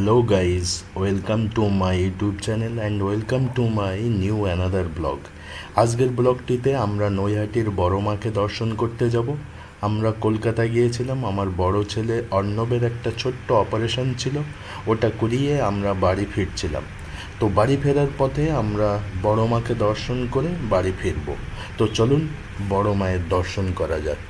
Hello guys welcome to my YouTube channel and welcome to my new another vlog আজকের ব্লগটিতে আমরা নৈহাটির বড় মাকে দর্শন করতে যাব। আমরা কলকাতা গিয়েছিলাম। আমার বড় ছেলে অর্ণবের একটা ছোট্ট অপারেশন ছিল। ওটা করিয়ে আমরা বাড়ি ফিরছিলাম। তো বাড়ি ফেরার পথে আমরা বড় মাকে দর্শন করে বাড়ি ফিরবো। তো চলুন বড় মায়ের দর্শন করা যাক।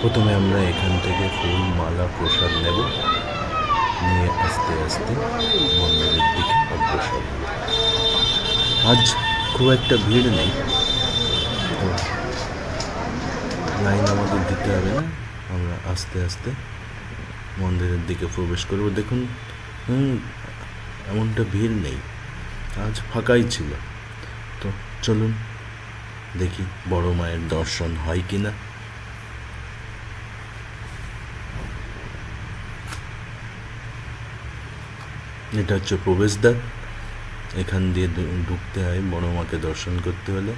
প্রথমে আমরা এখান থেকে ফুল, মালা, প্রসাদ নেব। নিয়ে আস্তে আস্তে মন্দিরের দিকে অগ্রসর। আজ খুব একটা ভিড় নেই। লাইন আমাদের দিতে হবে না। আমরা আস্তে আস্তে মন্দিরের দিকে প্রবেশ করব। দেখুন এমনটা ভিড় নেই। আজ ফাঁকাই ছিল। তো চলুন দেখি বড় মায়ের দর্শন হয় কি না এটা হচ্ছে প্রবেশদ্বার। এখান দিয়ে ঢুকতে হয় বড়মাকে দর্শন করতে হলে।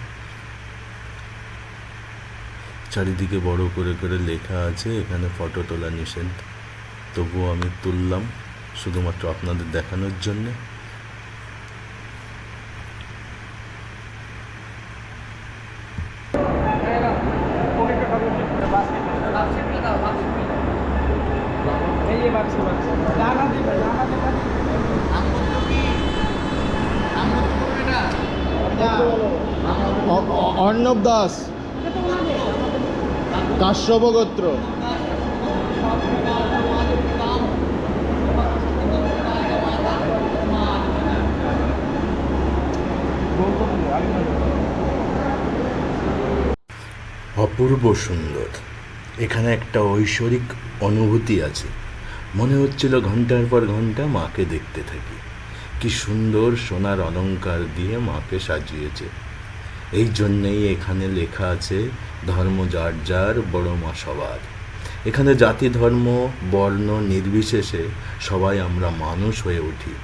চারিদিকে বড় করে করে লেখা আছে, এখানে ফটো তোলা নিষেধ। তবুও আমি তুললাম, শুধুমাত্র আপনাদের দেখানোর জন্যে। এই বাক্স বাক্স। অর্ণব দাস। কাশ্যপ গোত্র। অপূর্ব সুন্দর। এখানে একটা ঐশ্বরিক অনুভূতি আছে। মনে হচ্ছিল ঘণ্টার পর ঘণ্টা মাকে দেখতে থাকি। কি সুন্দর সোনার অলংকার দিয়ে মাকে সাজিয়েছে। এই জন্যেই এখানে লেখা আছে, ধর্ম যার যার, বড় মা সবার। এখানে জাতি, ধর্ম, বর্ণ নির্বিশেষে সবাই আমরা মানুষ হয়ে উঠি।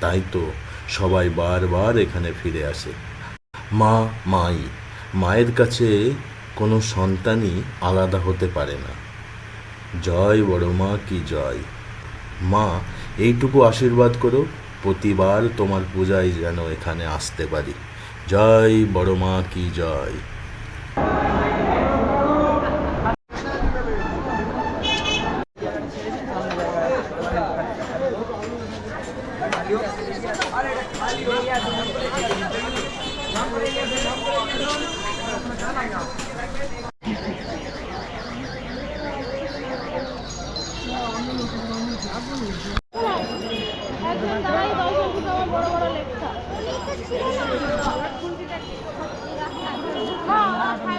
তাই তো সবাই বারবার এখানে ফিরে আসে। মা, মাই, মায়ের কাছে কোনো সন্তানই আলাদা হতে পারে না। জয় বড় মা কি জয়? মা, এইটুকু আশীর্বাদ করো, প্রতিবার তোমার পূজায় যেন এখানে আসতে পারি। জয় বড় মা কি জয় একজন দাঁড়াই দর্শন কিন্তু আমার বড় বড় লেখা হ্যাঁ, ওরা খায় না, ওরা পায় না, ওরা খায় না, ওরা খায়। আমরা প্রত্যেকবারেই পাই। লাইন কম আছে,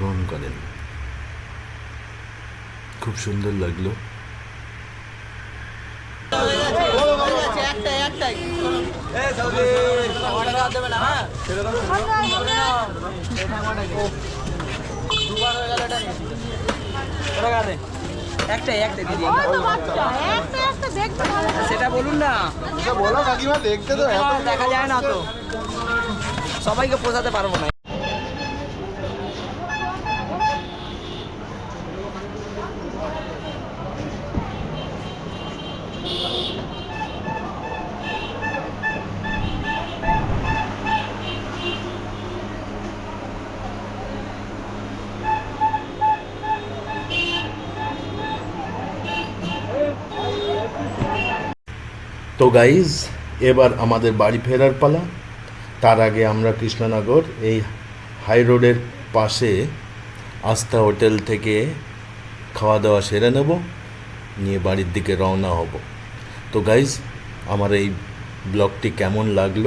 গ্রহণ করেন। খুব সুন্দর লাগল। সেটা বলুন না। দেখতে তো দেখা যায় না তো। সবাইকে পোষাতে পারব না। তো গাইজ এবার আমাদের বাড়ি ফেরার পালা। তার আগে আমরা কৃষ্ণনগর, এই হাই রোডের পাশে আস্থা হোটেল থেকে খাওয়া দাওয়া সেরে নেব, নিয়ে বাড়ির দিকে রওনা হব। তো গাইজ আমার এই ব্লগটি কেমন লাগল?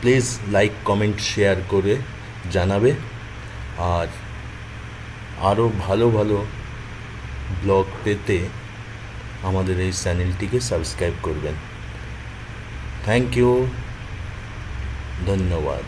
প্লিজ লাইক কমেন্ট শেয়ার করে জানাবে। আর আরও ভালো ভালো ব্লগ পেতে আমাদের এই চ্যানেলটিকে সাবস্ক্রাইব করবেন থ্যাংক ইউ ধন্যবাদ